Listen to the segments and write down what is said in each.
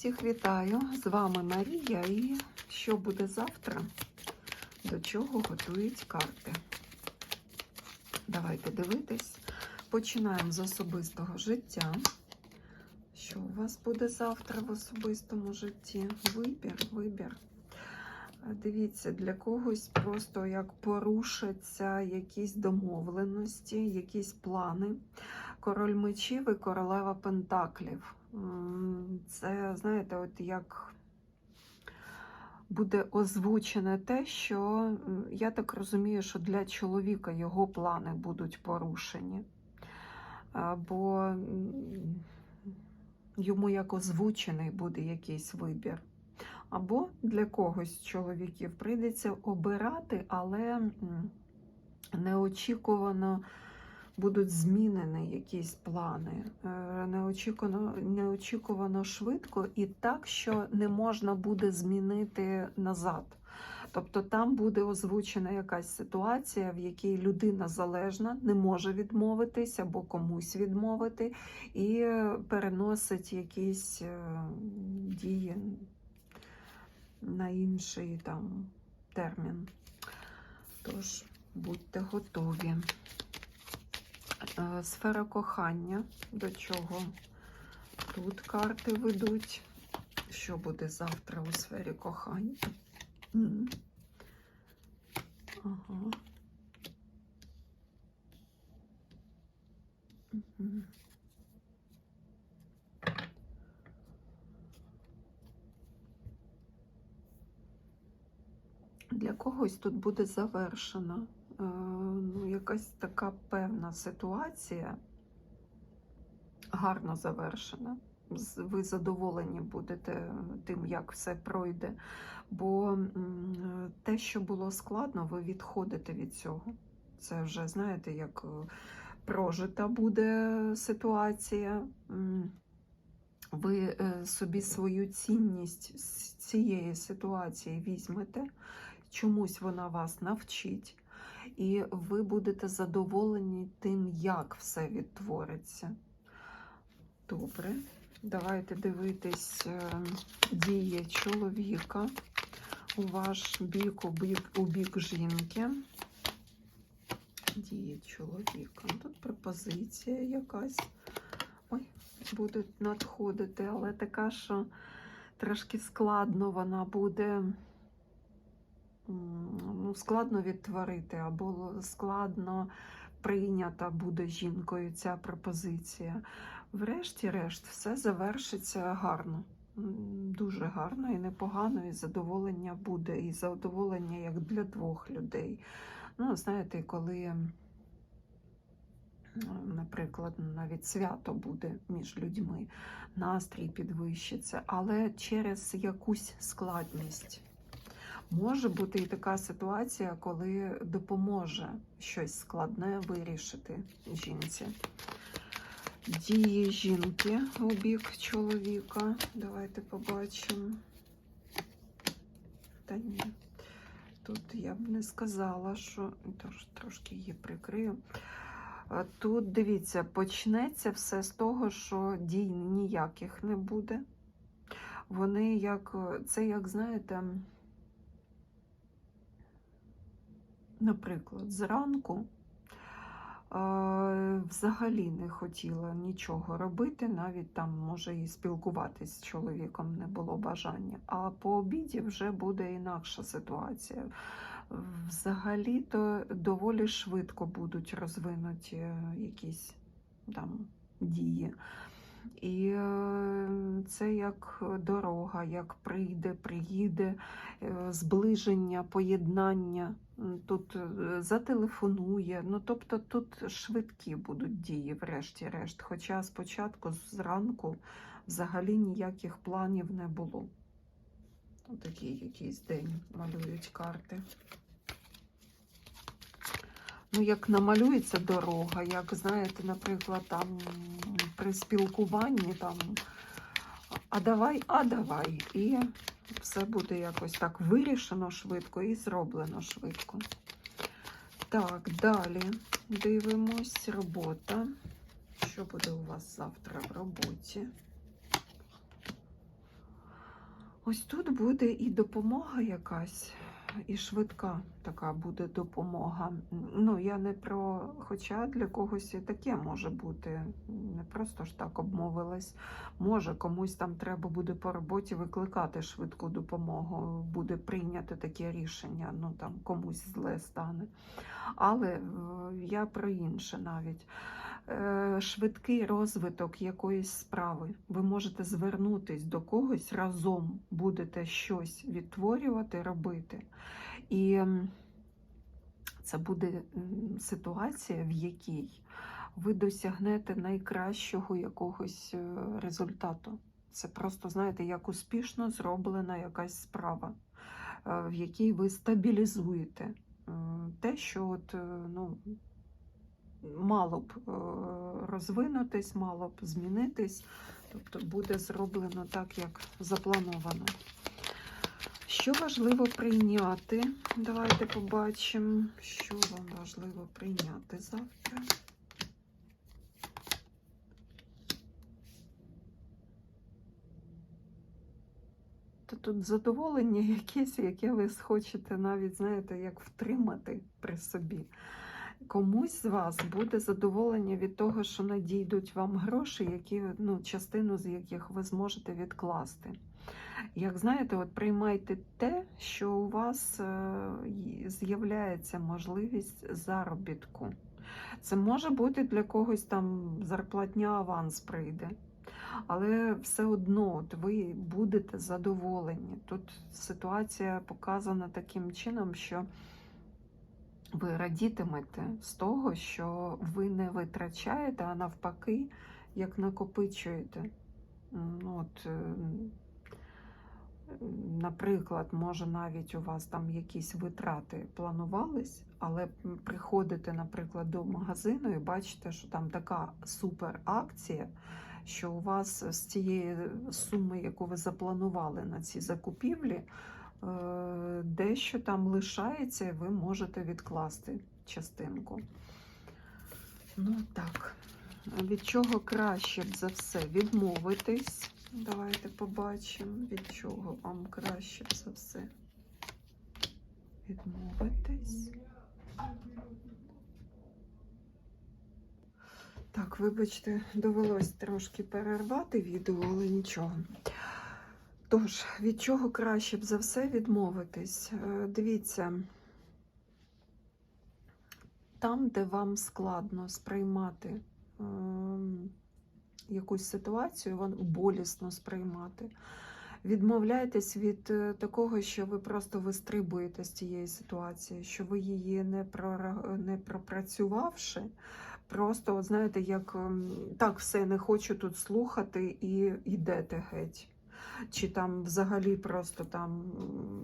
Всіх вітаю! З вами Марія. І що буде завтра? До чого готують карти? Давайте дивитись. Починаємо з особистого життя. Що у вас буде завтра в особистому житті? Вибір, вибір. Дивіться, для когось просто як порушаться якісь домовленості, якісь плани. Король мечів і королева пентаклів. Це, знаєте, от як буде озвучене те, що я так розумію, що для чоловіка його плани будуть порушені. Бо йому як озвучений буде якийсь вибір. Або для когось чоловіків прийдеться обирати, але неочікувано будуть змінені якісь плани, е, неочікувано, неочікувано швидко і так, що не можна буде змінити назад. Тобто там буде озвучена якась ситуація, в якій людина залежна, не може відмовитись або комусь відмовити, і переносить якісь е, дії на інший там термін. Тож будьте готові. Е, Сфера кохання, до чого тут карти ведуть. Що буде завтра у сфері кохання? Ага. Для когось тут буде завершена ну, якась така певна ситуація, гарно завершена. Ви задоволені будете тим, як все пройде. Бо те, що було складно, ви відходите від цього. Це вже, знаєте, як е, прожита буде ситуація. Ви е, собі свою цінність з цієї ситуації візьмете, чомусь вона вас навчить, і ви будете задоволені тим, як все відтвориться. Добре, давайте дивитись е, дії чоловіка у ваш бік, у бік, у бік жінки. Дії чоловіка. Тут пропозиція якась. Ой, буде надходити, але така, що трошки складно вона буде. Ну, складно відтворити, або складно прийнята буде жінкою ця пропозиція. Врешті-решт, все завершиться гарно. Дуже гарно і непогано, і задоволення буде, і задоволення як для двох людей. Ну, знаєте, коли, наприклад, навіть свято буде між людьми, настрій підвищиться, але через якусь складність. Може бути і така ситуація, коли допоможе щось складне вирішити жінці. Дії жінки у бік чоловіка. Давайте побачимо. Та ні. Тут я б не сказала, що тож, трошки її прикрию. Тут дивіться, почнеться все з того, що дій ніяких не буде. Вони як, це як знаєте, наприклад, зранку е, взагалі не хотіла нічого робити, навіть там, може, і спілкуватись з чоловіком не було бажання. А по обіді вже буде інакша ситуація. Взагалі-то доволі швидко будуть розвинуті якісь там дії. І е, це як дорога, як прийде, приїде, е, зближення, поєднання. Тут е, зателефонує. Ну, тобто тут швидкі будуть дії, врешті-решт. Хоча спочатку зранку взагалі ніяких планів не було. Такий якийсь день малюють карти. Ну, як намалюється дорога, як знаєте, наприклад, там при спілкуванні там а давай, а давай. І все буде якось так вирішено швидко і зроблено швидко. Так, далі дивимось робота. Що буде у вас завтра в роботі? Ось тут буде і допомога якась, і швидка така буде допомога. Ну, я не про, хоча для когось і таке може бути. Не просто ж так обмовилась. Може, комусь там треба буде по роботі викликати швидку допомогу, буде прийняти таке рішення, ну там комусь зле стане. Але е, я про інше навіть. Е, Швидкий розвиток якоїсь справи. Ви можете звернутись до когось разом, будете щось відтворювати, робити. І це буде ситуація, в якій ви досягнете найкращого якогось е, результату. Це просто, знаєте, як успішно зроблена якась справа, е, в якій ви стабілізуєте те, що от, ну, мало б е, розвинутись, мало б змінитись, тобто буде зроблено так, як заплановано. Що важливо прийняти? Давайте побачимо, що вам важливо прийняти завтра. То тут задоволення якесь, яке ви хочете навіть, знаєте, як втримати при собі. Комусь з вас буде задоволення від того, що надійдуть вам гроші, які, ну, частину з яких ви зможете відкласти. Як знаєте, от приймайте те, що у вас е, з'являється можливість заробітку. Це може бути для когось там зарплатня аванс прийде. Але все одно от ви будете задоволені. Тут ситуація показана таким чином, що ви радітимете з того, що ви не витрачаєте, а навпаки, як накопичуєте. Ну, от, е, наприклад, може навіть у вас там якісь витрати планувались, але приходите, наприклад, до магазину і бачите, що там така супер акція, що у вас з цієї суми, яку ви запланували на ці закупівлі, дещо там лишається, і ви можете відкласти частинку. Ну так, від чого краще б за все відмовитись? Давайте побачимо, від чого вам краще б за все відмовитись. Так, вибачте, довелось трошки перервати відео, але нічого. Тож, від чого краще б за все відмовитись? Е, Дивіться, там, де вам складно сприймати ем, якусь ситуацію, вам болісно сприймати. Відмовляйтесь від е, такого, що ви просто вистрибуєте з цієї ситуації, що ви її не, не пропрацювавши, просто, от знаєте, як ем, так, все, не хочу тут слухати і йдете геть. Чи там взагалі просто там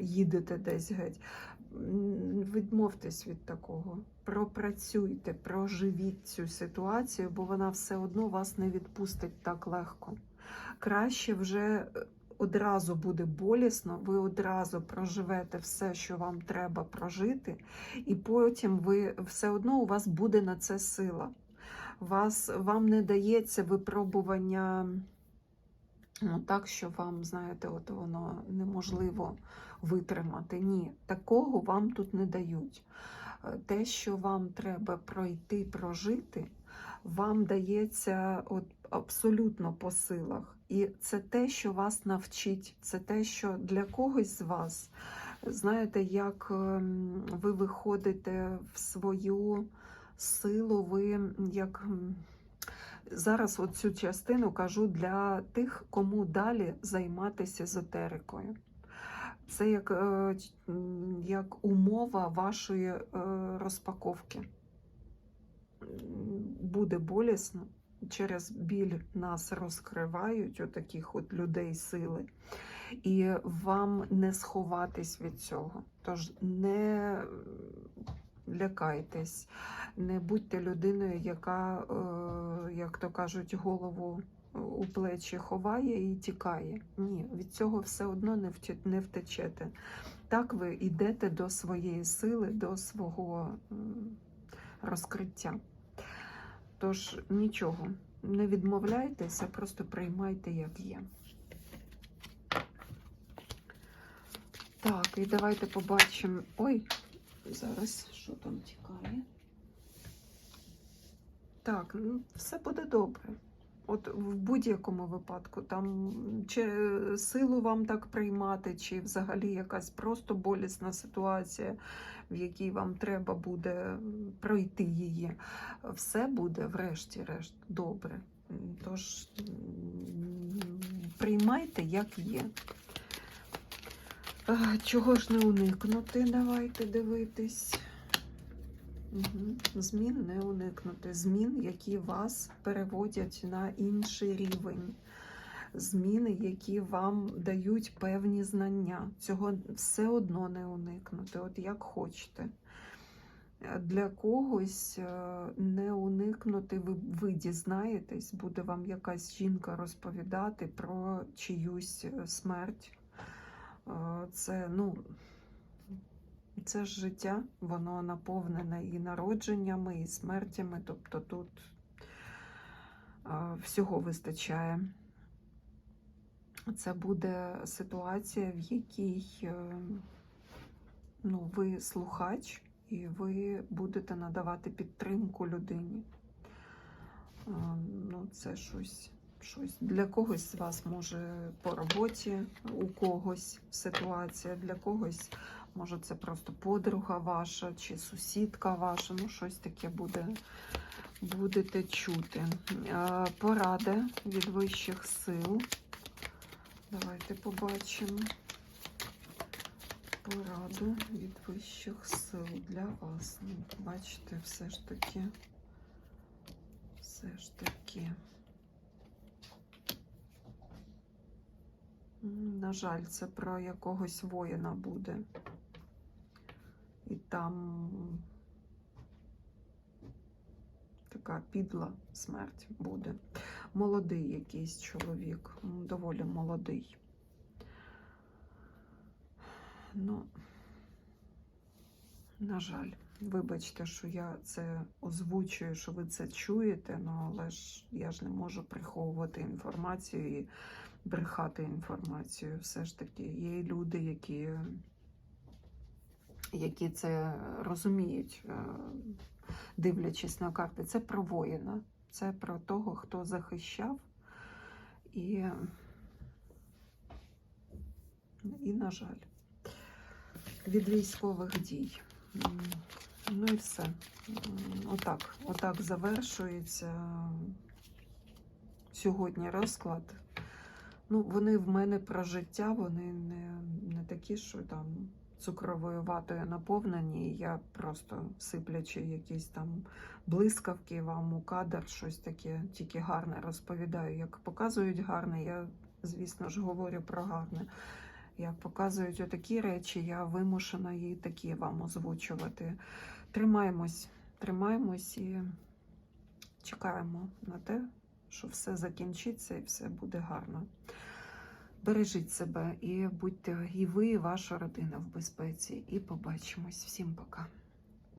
їдете десь геть. Відмовтесь від такого. Пропрацюйте, проживіть цю ситуацію, бо вона все одно вас не відпустить так легко. Краще вже е, одразу буде болісно, ви одразу проживете все, що вам треба прожити, і потім ви все одно у вас буде на це сила. Вас, вам не дається випробування ну, так, що вам, знаєте, от воно неможливо витримати. Ні, такого вам тут не дають. Е, Те, що вам треба пройти, прожити, вам дається от абсолютно по силах. І це те, що вас навчить, це те, що для когось з вас, знаєте, як ем, ви виходите в свою силу, ви як. Зараз цю частину кажу для тих, кому далі займатися езотерикою. Це як, е, як умова вашої е, розпаковки. Буде болісно. Через біль нас розкривають, отаких от людей сили, і вам не сховатись від цього. Тож не лякайтесь, не будьте людиною, яка, е, як то кажуть, голову у плечі ховає і тікає. Ні, від цього все одно не втечете. Так ви йдете до своєї сили, до свого розкриття. Тож нічого, не відмовляйтеся, просто приймайте, як є. Так, І давайте побачимо. Ой, зараз що там тікає. Так, ну все буде добре. От в будь-якому випадку, там чи силу вам так приймати, чи взагалі якась просто болісна ситуація, в якій вам треба буде пройти її, все буде врешті-решт добре. Тож приймайте, як є. Чого ж не уникнути? Давайте дивитись. Угу. Змін не уникнути. Змін, які вас переводять на інший рівень. Зміни, які вам дають певні знання. Цього все одно не уникнути, от як хочете. Для когось е, не уникнути, ви, ви дізнаєтесь, буде вам якась жінка розповідати про чиюсь е, смерть. Це, ну, це ж життя, воно наповнене і народженнями, і смертями, тобто тут всього вистачає. Це буде ситуація, в якій е, ну, ви слухач, і ви будете надавати підтримку людині. Ну, це щось, щось для когось з вас може по роботі, у когось ситуація, для когось Може, це просто подруга ваша чи сусідка ваша, ну щось таке буде, будете чути. Е, Порада від вищих сил. Давайте побачимо. Пораду від вищих сил для вас. Ну, Бачите, все ж таки, все ж таки. На жаль, це про якогось воїна буде. І там така підла смерть буде. Молодий якийсь чоловік, доволі молодий. Ну, на жаль, вибачте, що я це озвучую, що ви це чуєте, ну, але ж я ж не можу приховувати інформацію і брехати інформацію. Все ж таки, є люди, які які це розуміють, е, дивлячись на карти. Це про воїна, це про того, хто захищав і, і на жаль, від військових дій. Ну і все. Отак, отак завершується сьогодні розклад. Ну, вони в мене про життя, вони не, не такі, що там цукровою ватою наповнені. Я просто сиплячи якісь там блискавки вам у кадр, щось таке, тільки гарне розповідаю. Як показують гарне, я, звісно ж, говорю про гарне. Як показують отакі речі, я вимушена її такі вам озвучувати. Тримаємось, тримаємось і чекаємо на те, що все закінчиться і все буде гарно. Бережіть себе і будьте і ви, і ваша родина в безпеці. І побачимось. Всім пока.